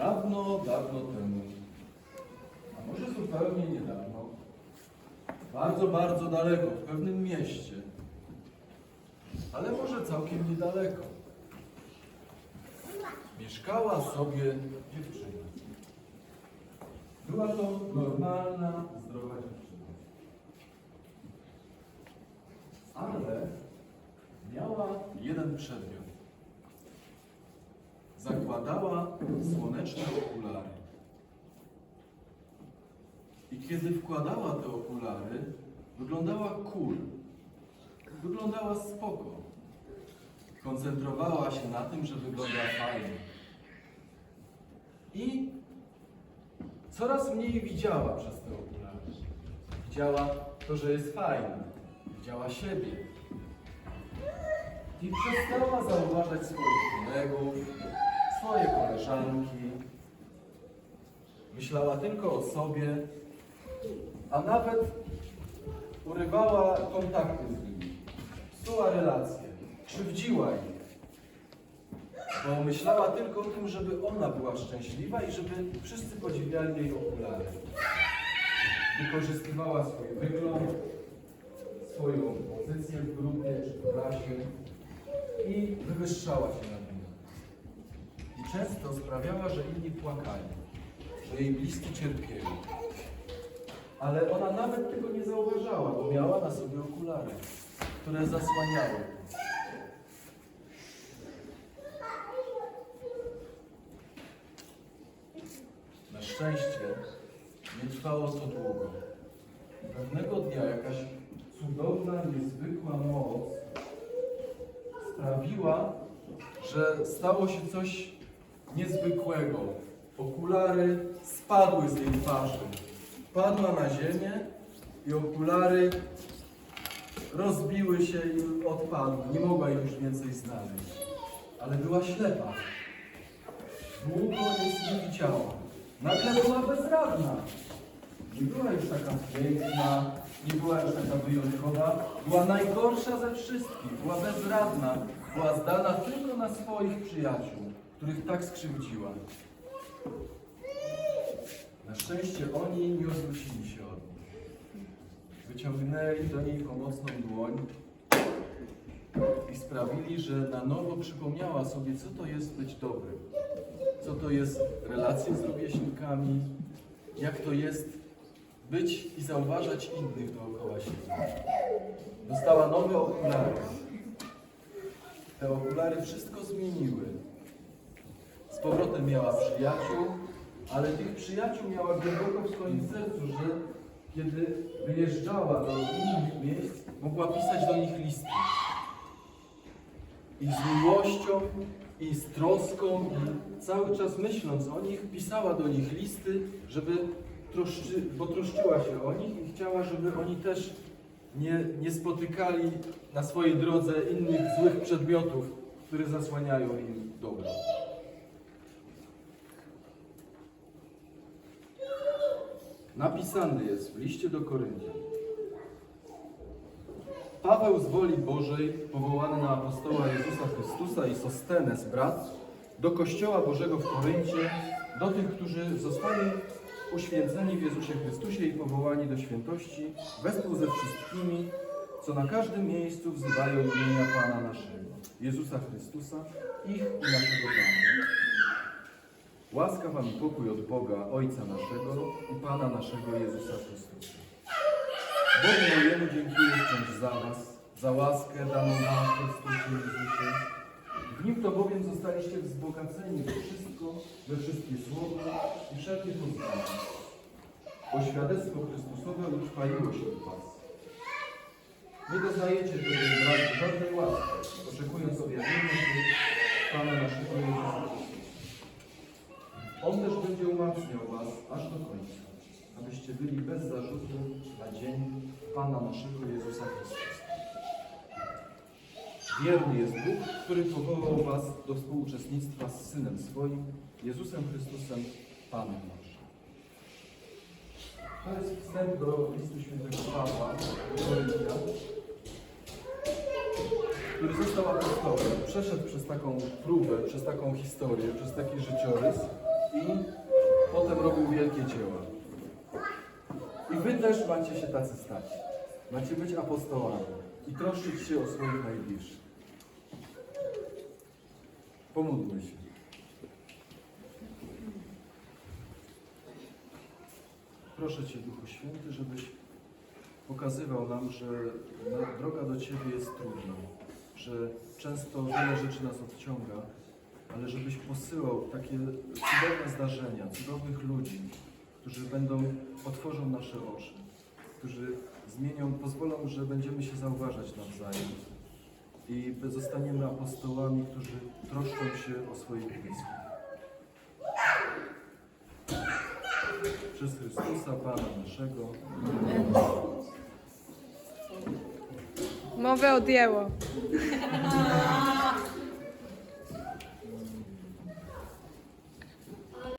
Dawno, dawno temu, a może zupełnie niedawno, bardzo, bardzo daleko, w pewnym mieście, ale może całkiem niedaleko, mieszkała sobie dziewczyna. Była to normalna, zdrowa dziewczyna. Ale miała jeden przedmiot. Zakładała słoneczne okulary. I kiedy wkładała te okulary, wyglądała cool. Wyglądała spoko. Koncentrowała się na tym, że wygląda fajnie. I coraz mniej widziała przez te okulary. Widziała to, że jest fajna. Widziała siebie. I przestała zauważać swoich kolegów, swoje koleżanki. Myślała tylko o sobie, a nawet urywała kontakty z nimi. Psuła relacje, krzywdziła ich. Bo myślała tylko o tym, żeby ona była szczęśliwa i żeby wszyscy podziwiali jej okulary. Wykorzystywała swój wygląd, swoją pozycję w grupie czy w klasie i wywyższała się nad często sprawiała, że inni płakali, że jej bliscy cierpieli. Ale ona nawet tego nie zauważała, bo miała na sobie okulary, które zasłaniały. Na szczęście nie trwało to długo. Pewnego dnia jakaś cudowna, niezwykła moc sprawiła, że stało się coś niezwykłego. Okulary spadły z jej twarzy. Padła na ziemię i okulary rozbiły się i odpadły. Nie mogła ich już więcej znaleźć. Ale była ślepa. Długo nic nie widziała. Nagle była bezradna. Nie była już taka piękna, nie była już taka wyjątkowa. Była najgorsza ze wszystkich. Była bezradna. Była zdana tylko na swoich przyjaciół, których tak skrzywdziła. Na szczęście oni nie odwrócili się od niej. Wyciągnęli do niej pomocną dłoń i sprawili, że na nowo przypomniała sobie, co to jest być dobrym. Co to jest relacje z rówieśnikami, jak to jest być i zauważać innych dookoła siebie. Dostała nowe okulary. Te okulary wszystko zmieniły. Powrotem miała przyjaciół, ale tych przyjaciół miała głęboko w swoim sercu, że kiedy wyjeżdżała do innych miejsc, mogła pisać do nich listy. I z miłością, i z troską, i cały czas myśląc o nich, pisała do nich listy, żeby troszczy, bo troszczyła się o nich i chciała, żeby oni też nie, nie spotykali na swojej drodze innych złych przedmiotów, które zasłaniają im dobro. Napisany jest w liście do Koryntian. Paweł z woli Bożej, powołany na apostoła Jezusa Chrystusa i Sostenes, brat, do Kościoła Bożego w Koryncie, do tych, którzy zostali uświęceni w Jezusie Chrystusie i powołani do świętości, wespół ze wszystkimi, co na każdym miejscu wzywają imienia Pana naszego, Jezusa Chrystusa, ich i naszego Pana. Łaska Wam i pokój od Boga, Ojca naszego i Pana naszego Jezusa Chrystusa. Bogu mojemu dziękuję wciąż za Was, za łaskę daną Wam w Chrystusie Jezusie. W Nim to bowiem zostaliście wzbogaceni we wszystko, we wszystkie słowa i wszelkie poznanie. Bo świadectwo Chrystusowe utrwaliło się w Was. Nie doznajecie braci żadnej łaski, oczekując objawienia się Pana naszego Jezusa. On też będzie umacniał Was aż do końca, abyście byli bez zarzutu na dzień Pana naszego Jezusa Chrystusa. Wierny jest Bóg, który powołał Was do współuczestnictwa z Synem swoim, Jezusem Chrystusem, Panem naszym. To jest wstęp do listu świętego Pawła do który został apostołem. Przeszedł przez taką próbę, przez taką historię, przez taki życiorys i potem robił wielkie dzieła. I wy też macie się tacy stać. Macie być apostołami i troszczyć się o swoich najbliższych. Pomódlmy się. Proszę Cię, Duchu Święty, żebyś pokazywał nam, że droga do Ciebie jest trudna, że często wiele rzeczy nas odciąga, ale żebyś posyłał takie cudowne zdarzenia, cudownych ludzi, którzy będą, otworzą nasze oczy, którzy zmienią, pozwolą, że będziemy się zauważać nawzajem i zostaniemy apostołami, którzy troszczą się o swoich bliskich. Przez Chrystusa Pana naszego. Mowę odjęło.